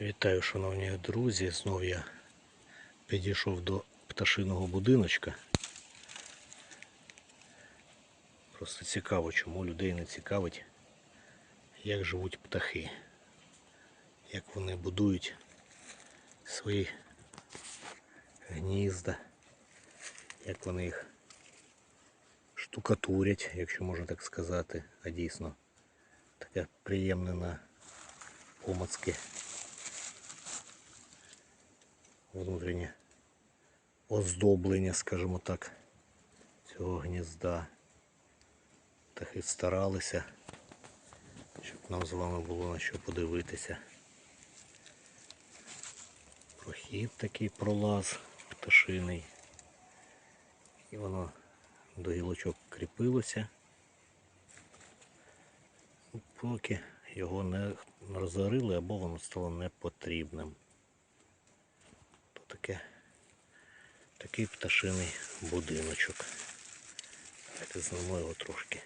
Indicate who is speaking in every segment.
Speaker 1: Вітаю, шановні друзі. Знов я підійшов до пташиного будиночка. Просто цікаво, чому людей не цікавить, як живуть птахи, як вони будують свої гнізда, як вони їх штукатурять, якщо можна так сказати, а дійсно таке приємне на помацки внутрішнє оздоблення, скажімо так, цього гнізда. Птахи старалися, щоб нам з вами було на що подивитися. Прохід такий пролаз пташиний. І воно до гілочок кріпилося. Поки його не розорили або воно стало непотрібним. То таке, такий пташиний будиночок. Давайте знімемо його трошки.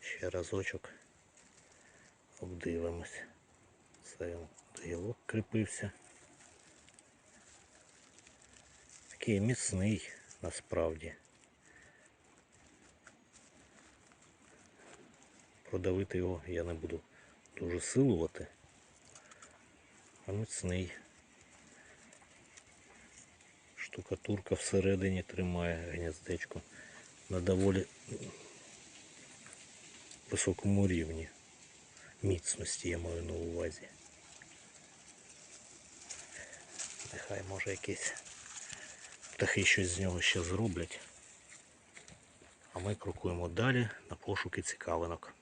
Speaker 1: Ще разочок обдивимось. Це він до гілок кріпився. Такий міцний насправді. Продавити його я не буду дуже силувати. А міцний. Штукатурка всередині тримає гніздечко на доволі високому рівні міцності я маю на увазі. Нехай може якісь птахи щось з нього ще зроблять. А ми крокуємо далі на пошуки цікавинок.